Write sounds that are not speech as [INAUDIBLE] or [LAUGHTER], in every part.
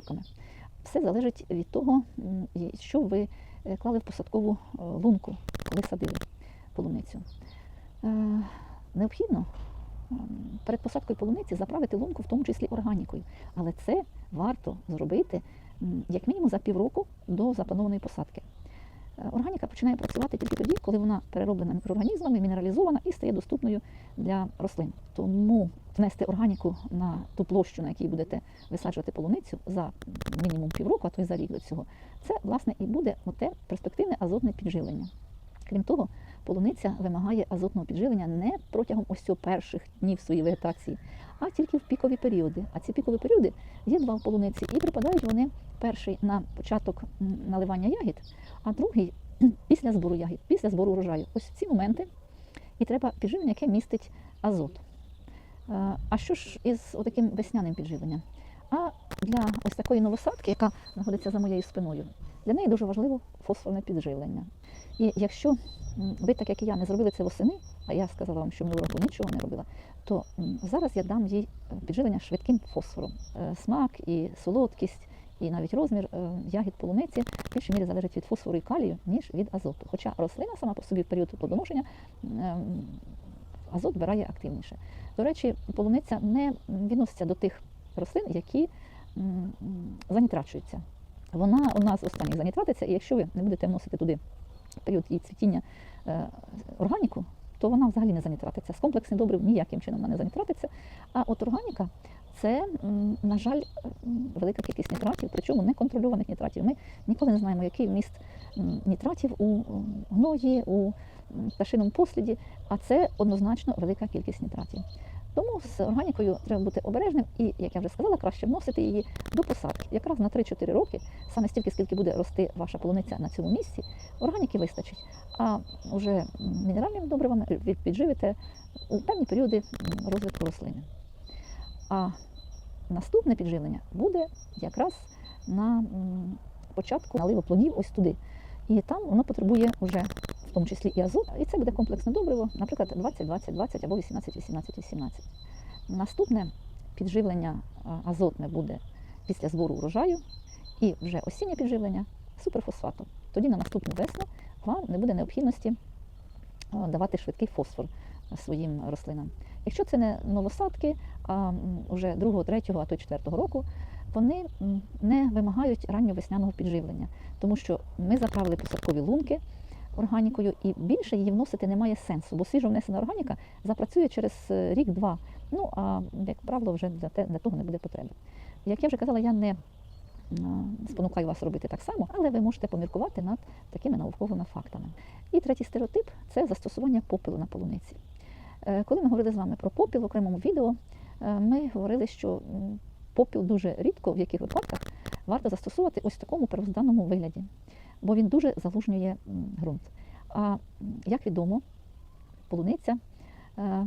роками. Все залежить від того, що ви е, клали в посадкову е, лунку, коли садили полуницю. Е, Необхідно перед посадкою полуниці заправити лунку, в тому числі органікою. Але це варто зробити як мінімум за півроку до запланованої посадки. Е, Органіка починає працювати тільки тоді, коли вона перероблена мікроорганізмами, мінералізована і стає доступною для рослин. Тому внести органіку на ту площу, на якій будете висаджувати полуницю за мінімум півроку, а то й за рік до цього, це власне і буде оте перспективне азотне підживлення. Крім того, полуниця вимагає азотного підживлення не протягом ось цього перших днів своєї вегетації, а тільки в пікові періоди. А ці пікові періоди є два в полуниці, і припадають вони перший на початок наливання ягід, а другий [CLEARS THROAT] після збору ягід, після збору урожаю. Ось ці моменти і треба підживлення, яке містить азот. Е, А що ж із таким весняним підживленням? А для ось такої новосадки, яка знаходиться за моєю спиною, для неї дуже важливо фосфорне підживлення. І якщо ви, так як і я, не зробили це восени, а я сказала вам, що минулого року нічого не робила, то зараз я дам їй е, підживлення швидким фосфором. Е, Смак і солодкість, і навіть розмір е, ягід полуниці в більшій мірі залежить від фосфору і калію, ніж від азоту. Хоча рослина сама по собі в період плодоношення ем, азот вбирає активніше. До речі, полуниця не відноситься до тих рослин, які занітрачуються. Вона у нас останніх занітратиться, і якщо ви не будете вносити туди період її цвітіння е, органіку, то вона взагалі не занітратиться. З комплексних добрив ніяким чином вона не занітратиться. А от органіка це, на жаль, велика кількість нітратів, причому неконтрольованих нітратів. Ми ніколи не знаємо, який вміст нітратів у гної, у пташиному посліді, а це однозначно велика кількість нітратів. Тому з органікою треба бути обережним і, як я вже сказала, краще вносити її до посадки. Якраз на 3-4 роки, саме стільки, скільки буде рости ваша полуниця на цьому місці, органіки вистачить. А вже мінеральними добривами ви підживите у певні періоди розвитку рослини. А наступне підживлення буде якраз на початку наливу плодів ось туди. І там воно потребує вже в тому числі і азот, і це буде комплексне добриво, наприклад, 20, 20, 20 або 18, 18, 18. Наступне підживлення азотне буде після збору урожаю, і вже осіннє підживлення суперфосфатом. Тоді на наступну весну вам не буде необхідності давати швидкий фосфор своїм рослинам. Якщо це не новосадки, а вже другого, третього, а то й четвертого року, вони не вимагають ранньовесняного підживлення, тому що ми заправили посадкові лунки органікою, і більше її вносити немає сенсу, бо свіжо внесена органіка запрацює через е, рік-два. Ну а як правило, вже для, те, для того не буде потреби. Як я вже казала, я не спонукаю вас робити так само, але ви можете поміркувати над такими науковими фактами. І третій стереотип це застосування попелу на полуниці. Е, Коли ми говорили з вами про попіл в окремому відео, е, ми говорили, що попіл дуже рідко, в яких випадках варто застосовувати ось в такому первозданному вигляді, бо він дуже залужнює ґрунт. А як відомо, полуниця е,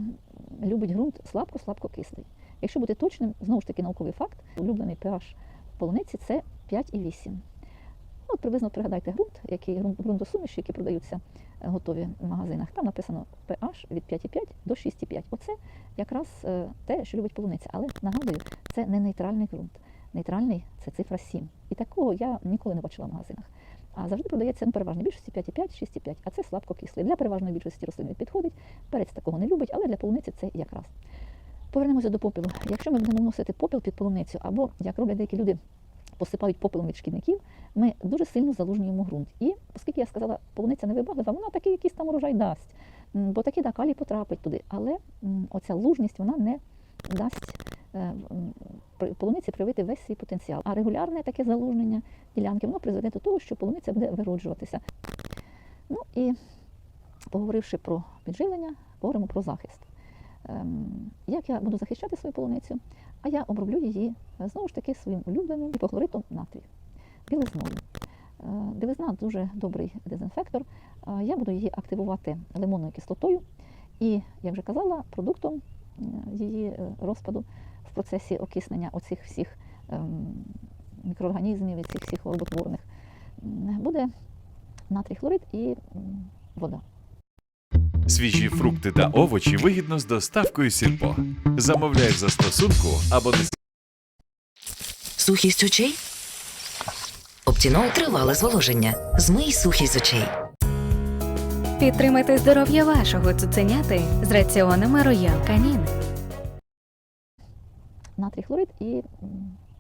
любить ґрунт слабко-слабко кислий. Якщо бути точним, знову ж таки науковий факт, улюблений pH полуниці це 5,8. Ну, От приблизно пригадайте ґрунт, який ґрунт, ґрунтосуміші, які продаються е, готові в магазинах. Там написано pH від 5,5 до 6,5. Оце якраз е, те, що любить полуниця. Але нагадую, це не нейтральний ґрунт. Нейтральний це цифра 7. І такого я ніколи не бачила в магазинах. А завжди продається ну, переважно більшості 5,5, 6,5, а це слабко кислий. Для переважної більшості рослин підходить, перець такого не любить, але для полуниці це якраз. Повернемося до попілу. Якщо ми будемо вносити попіл під полуницю, або як роблять деякі люди, посипають попелом від шкідників, ми дуже сильно залужнюємо ґрунт. І оскільки я сказала, полуниця не вибаглива, вона такий якийсь там урожай дасть. Бо такий да, калій потрапить туди. Але оця лужність вона не дасть полуниці проявити весь свій потенціал. А регулярне таке залужнення ділянки воно призведе до того, що полуниця буде вироджуватися. Ну і поговоривши про підживлення, поговоримо про захист. Ем, Як я буду захищати свою полуницю? А я оброблю її е, знову ж таки своїм улюбленим гіпохлоритом натрію, білизною. Е, Білизна дуже добрий дезінфектор. Е, Я буду її активувати лимонною кислотою і, як вже казала, продуктом е, її е, розпаду в процесі окиснення оцих всіх ем, мікроорганізмів і цих всіх хвороботворних буде натрій хлорид і вода. Свіжі фрукти та овочі вигідно з доставкою сільпо. Замовляй в застосунку або не Сухість очей? Оптінол тривале зволоження. Змий сухість очей. Підтримайте здоров'я вашого цуценяти з раціонами Роял Канін. Натрій хлорид і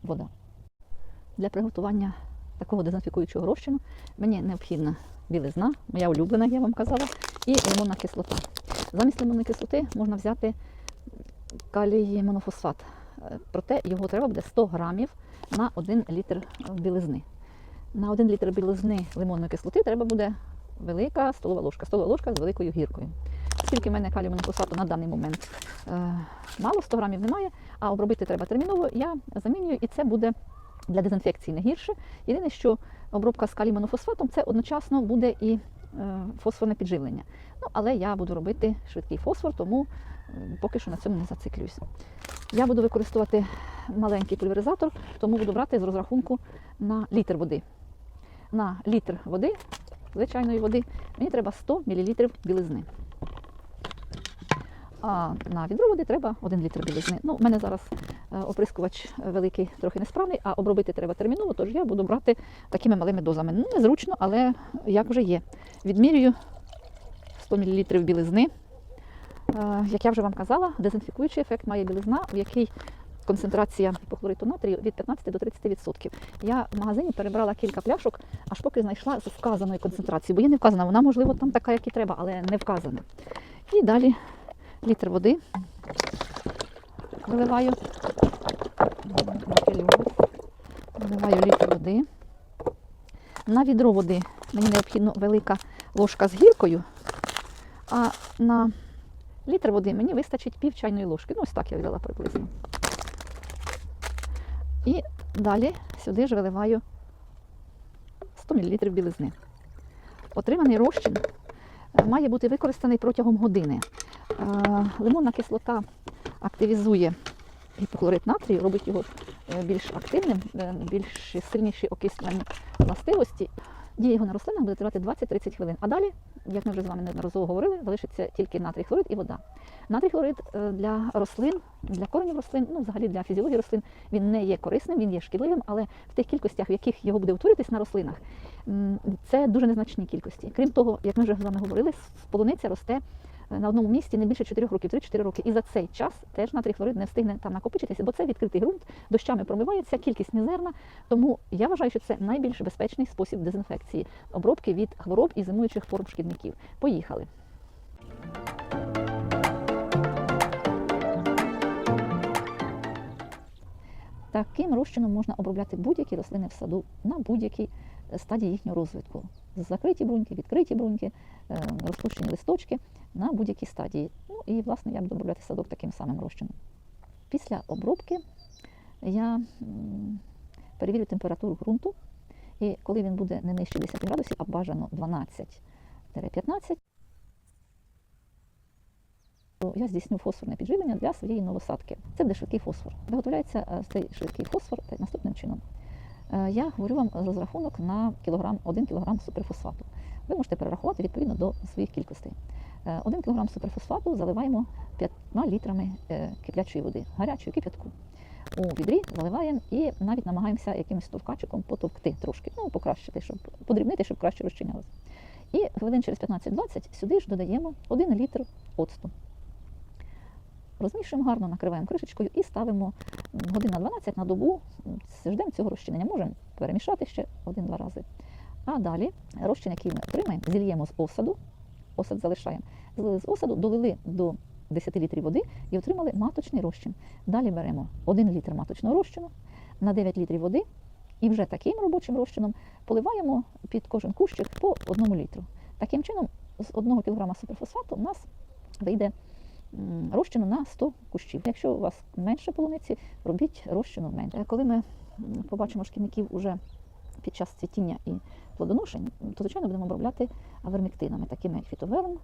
вода. Для приготування такого дезінфікуючого розчину мені необхідна білизна, моя улюблена, я вам казала, і лимонна кислота. Замість лимонної кислоти можна взяти калій монофосфат. Е, Проте його треба буде 100 грамів на 1 літр е, білизни. На 1 літр білизни лимонної кислоти треба буде велика столова ложка, столова ложка з великою гіркою. Оскільки в мене калію монофосфату на даний момент е, мало, 100 грамів немає, а обробити треба терміново, я замінюю, і це буде для дезінфекції не гірше. Єдине, що обробка з калій-монофосфатом це одночасно буде і е, фосфорне підживлення. Ну, але я буду робити швидкий фосфор, тому е, поки що на цьому не зациклююся. Я буду використовувати маленький пульверизатор, тому буду брати з розрахунку на літр води. На літр води, звичайної води, мені треба 100 мл білизни. А на відро води треба 1 літр білизни. Ну, у мене зараз е, оприскувач великий, трохи несправний, а обробити треба терміново, тож я буду брати такими малими дозами. Ну, незручно, але як вже є. Відмірюю 100 мл білизни. Е, Як я вже вам казала, дезінфікуючий ефект має білизна, в якій концентрація похлориту натрію від 15 до 30%. Я в магазині перебрала кілька пляшок, аж поки знайшла з вказаною концентрацією, бо є не вказана, вона, можливо, там така, як і треба, але не вказана. І далі літр води виливаю. Виливаю літр води. На відро води мені необхідна велика ложка з гіркою, а на літр води мені вистачить пів чайної ложки. Ну, ось так я взяла приблизно. І далі сюди ж виливаю 100 мл білизни. Отриманий розчин е, має бути використаний протягом години. Лимонна кислота активізує гіпохлорид натрію, робить його е, більш активним, е, більш сильніші окислювальні властивості. Дія його на рослинах буде тривати 20-30 хвилин. А далі, як ми вже з вами неодноразово говорили, залишиться тільки натрій хлорид і вода. Натрій хлорид е, для рослин, для коренів рослин, ну взагалі для фізіології рослин, він не є корисним, він є шкідливим, але в тих кількостях, в яких його буде утворитись на рослинах, це дуже незначні кількості. Крім того, як ми вже з вами говорили, полуниця росте на одному місці не більше 4 років, 3-4 роки. І за цей час теж натрій хлорид не встигне там накопичитися, бо це відкритий ґрунт, дощами промивається, кількість мізерна. Тому я вважаю, що це найбільш безпечний спосіб дезінфекції, обробки від хвороб і зимуючих форм шкідників. Поїхали. Таким розчином можна обробляти будь-які рослини в саду на будь-якій е, стадії їхнього розвитку. Закриті бруньки, відкриті бруньки, е, розпущені листочки на будь-якій стадії. Ну і власне я буду обробляти садок таким самим розчином. Після обробки я перевірю температуру ґрунту, і коли він буде не нижче 10 градусів, а бажано 12-15, то я здійсню фосфорне підживлення для своєї новосадки. Це буде швидкий фосфор. Виготовляється е, цей швидкий фосфор наступним чином. Е, Я говорю вам розрахунок на кілограм, 1 кг суперфосфату. Ви можете перерахувати відповідно до своїх кількостей. Е, 1 кг суперфосфату заливаємо 5 літрами е, киплячої води, гарячої кип'ятку. У відрі заливаємо і навіть намагаємося якимось товкачиком потовкти трошки, ну покращити, щоб подрібнити, щоб краще розчинялося. І хвилин через 15-20 сюди ж додаємо 1 літр оцту. Розмішуємо гарно, накриваємо кришечкою і ставимо м, годин на 12 на добу. Ждемо цього розчинення. Можемо перемішати ще один-два рази. А далі розчин, який ми отримаємо, зільємо з осаду. Осад залишаємо. Злили з осаду, долили до 10 літрів води і отримали маточний розчин. Далі беремо 1 літр маточного розчину на 9 літрів води і вже таким робочим розчином поливаємо під кожен кущик по 1 літру. Таким чином, з 1 кг суперфосфату у нас вийде розчину на 100 кущів. Якщо у вас менше полуниці, робіть розчину менше. Е, Коли ми побачимо шкідників уже під час цвітіння і плодоношень, то звичайно будемо обробляти авермектинами, такими як фітоверм,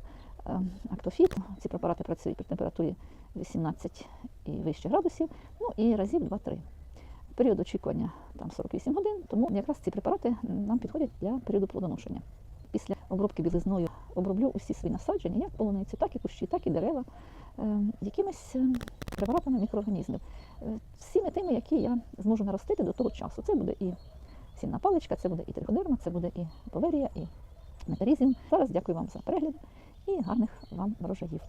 е, актофіт. Ці препарати працюють при температурі 18 і вище градусів, ну і разів 2-3. Період очікування там 48 годин, тому якраз ці препарати нам підходять для періоду плодоношення. Обробки білизною оброблю усі свої насадження, як полуницю, так і кущі, так і дерева е, якимись е, препаратами мікроорганізмів. Е, Всіми тими, які я зможу наростити до того часу. Це буде і сінна паличка, це буде і триходерма, це буде і поверія, і метарізм. Зараз дякую вам за перегляд і гарних вам врожаїв.